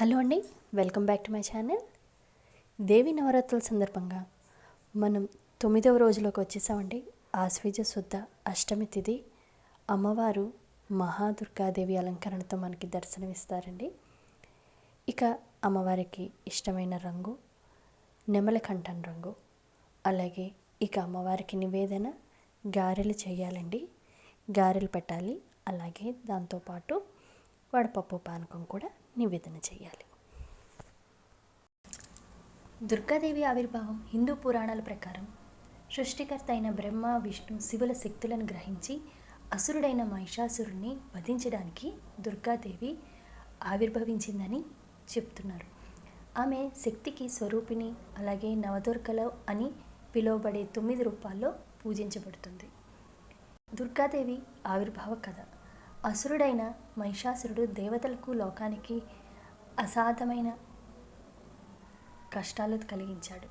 Hello అండి welcome back to my channel. Devi నవరాత్రుల సందర్భంగా మనం తొమ్మిదవ రోజులోకి వచ్చేసామండి. ఆశ్వీజ శుద్ధ అష్టమి తిథి. అమ్మవారు మహాదుర్గాదేవి అలంకరణతో మనకి దర్శనమిస్తారండి. ఇక అమ్మవారికి ఇష్టమైన రంగు నెమలకంఠం రంగు. అలాగే ఇక అమ్మవారికి నివేదన గారెలు చేయాలండి. గారెలు పెట్టాలి. అలాగే దాంతోపాటు వడపప్పు పానకం కూడా నివేదన చేయాలి. దుర్గాదేవి ఆవిర్భావం హిందూ పురాణాల ప్రకారం సృష్టికర్త అయిన బ్రహ్మ విష్ణు శివుల శక్తులను గ్రహించి అసురుడైన మహిషాసురుణ్ణి వధించడానికి దుర్గాదేవి ఆవిర్భవించిందని చెప్తున్నారు. ఆమె శక్తికి స్వరూపిణి అలాగే నవదుర్గలో అని పిలువబడే తొమ్మిది రూపాల్లో పూజించబడుతుంది. దుర్గాదేవి ఆవిర్భావ కథ. అసురుడైన మహిషాసురుడు దేవతలకు లోకానికి అసాధమైన కష్టాలు కలిగించాడు.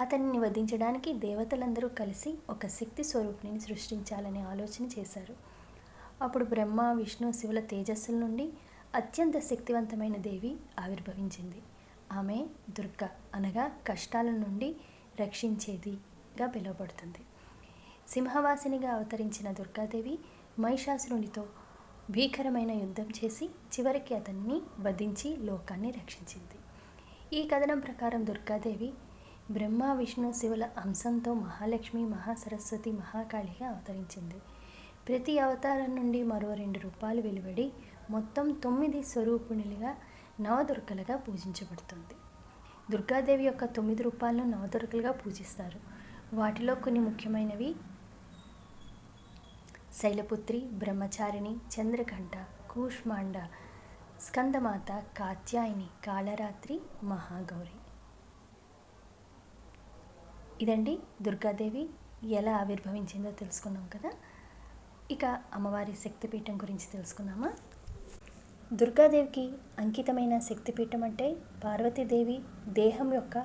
అతన్ని వధించడానికి దేవతలందరూ కలిసి ఒక శక్తి స్వరూపిణిని సృష్టించాలనే ఆలోచన చేశారు. అప్పుడు బ్రహ్మ విష్ణు శివుల తేజస్సుల నుండి అత్యంత శక్తివంతమైన దేవి ఆవిర్భవించింది. ఆమె దుర్గ అనగా కష్టాల నుండి రక్షించేదిగా పిలువబడుతుంది. సింహవాసినిగా అవతరించిన దుర్గాదేవి మహిషాసురునితో భీకరమైన యుద్ధం చేసి చివరికి అతన్ని వధించి లోకాన్ని రక్షించింది. ఈ కథనం ప్రకారం దుర్గాదేవి బ్రహ్మ విష్ణు శివుల అంశంతో మహాలక్ష్మి మహాసరస్వతి మహాకాళిగా అవతరించింది. ప్రతి అవతారం నుండి మరో రెండు రూపాలు వెలువడి మొత్తం తొమ్మిది స్వరూపుణులుగా నవదుర్గలుగా పూజించబడుతుంది. దుర్గాదేవి యొక్క తొమ్మిది రూపాలను నవదుర్గలుగా పూజిస్తారు. వాటిలో కొన్ని ముఖ్యమైనవి శైలపుత్రి బ్రహ్మచారిణి చంద్రకంఠ కూష్మాండ స్కందమాత కాత్యాయిని కాళరాత్రి మహాగౌరి. ఇదండి దుర్గాదేవి ఎలా ఆవిర్భవించిందో తెలుసుకున్నాం కదా. ఇక అమ్మవారి శక్తిపీఠం గురించి తెలుసుకున్నామా దుర్గాదేవికి అంకితమైన శక్తిపీఠం అంటే పార్వతీదేవి దేహం యొక్క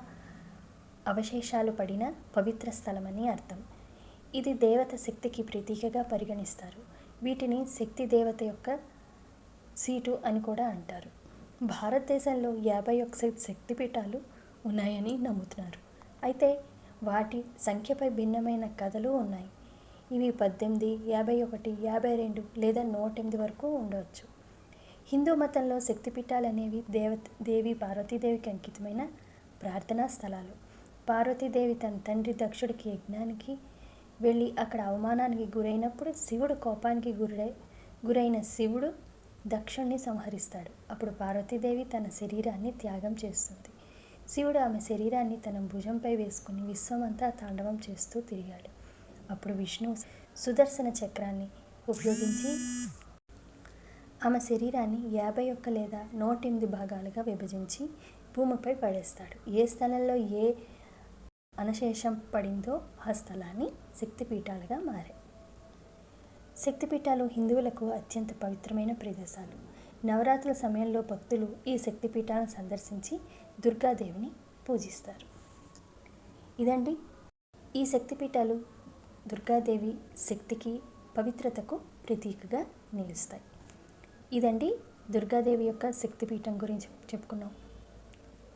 అవశేషాలు పడిన పవిత్ర స్థలమని అర్థం. ఇది దేవత శక్తికి ప్రతీకగా పరిగణిస్తారు. వీటిని శక్తి దేవత యొక్క సీటు అని కూడా అంటారు. భారతదేశంలో యాభై ఒక్క శక్తిపీఠాలు ఉన్నాయని నమ్ముతున్నారు. అయితే వాటి సంఖ్యపై భిన్నమైన కథలు ఉన్నాయి. ఇవి పద్దెనిమిది యాభై ఒకటి యాభై రెండు లేదా నూట ఎనిమిది వరకు ఉండవచ్చు. హిందూ మతంలో శక్తిపీఠాలు అనేవి దేవ దేవి పార్వతీదేవికి అంకితమైన ప్రార్థనా స్థలాలు. పార్వతీదేవి తన తండ్రి దక్షుడికి యజ్ఞానికి వెళ్ళి అక్కడ అవమానానికి గురైనప్పుడు శివుడు కోపానికి గురై గురైన శివుడు దక్షుణ్ణి సంహరిస్తాడు. అప్పుడు పార్వతీదేవి తన శరీరాన్ని త్యాగం చేస్తుంది. శివుడు ఆమె శరీరాన్ని తన భుజంపై వేసుకుని విశ్వమంతా తాండవం చేస్తూ తిరిగాడు. అప్పుడు విష్ణు సుదర్శన చక్రాన్ని ఉపయోగించి ఆమె శరీరాన్ని యాభై ఒక్క లేదా నూట ఎనిమిది భాగాలుగా విభజించి భూమిపై పడేస్తాడు. ఏ స్థలంలో ఏ అనశేషం పడిందో ఆ స్థలాన్ని శక్తిపీఠాలుగా మారాయి శక్తిపీఠాలు హిందువులకు అత్యంత పవిత్రమైన ప్రదేశాలు. నవరాత్రుల సమయంలో భక్తులు ఈ శక్తిపీఠాలను సందర్శించి దుర్గాదేవిని పూజిస్తారు. ఇదండి. ఈ శక్తిపీఠాలు దుర్గాదేవి శక్తికి పవిత్రతకు ప్రతీకగా నిలుస్తాయి. ఇదండి దుర్గాదేవి యొక్క శక్తిపీఠం గురించి చెప్పుకున్నాం.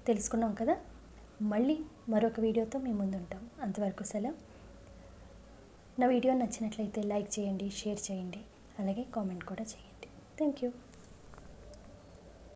తెలుసుకున్నాం కదా? మళ్ళీ మరొక వీడియోతో మేము ముందుంటాం. అంతవరకు సెలవు. నా వీడియో నచ్చినట్లయితే లైక్ చేయండి షేర్ చేయండి అలాగే కామెంట్ కూడా చేయండి. Thank you.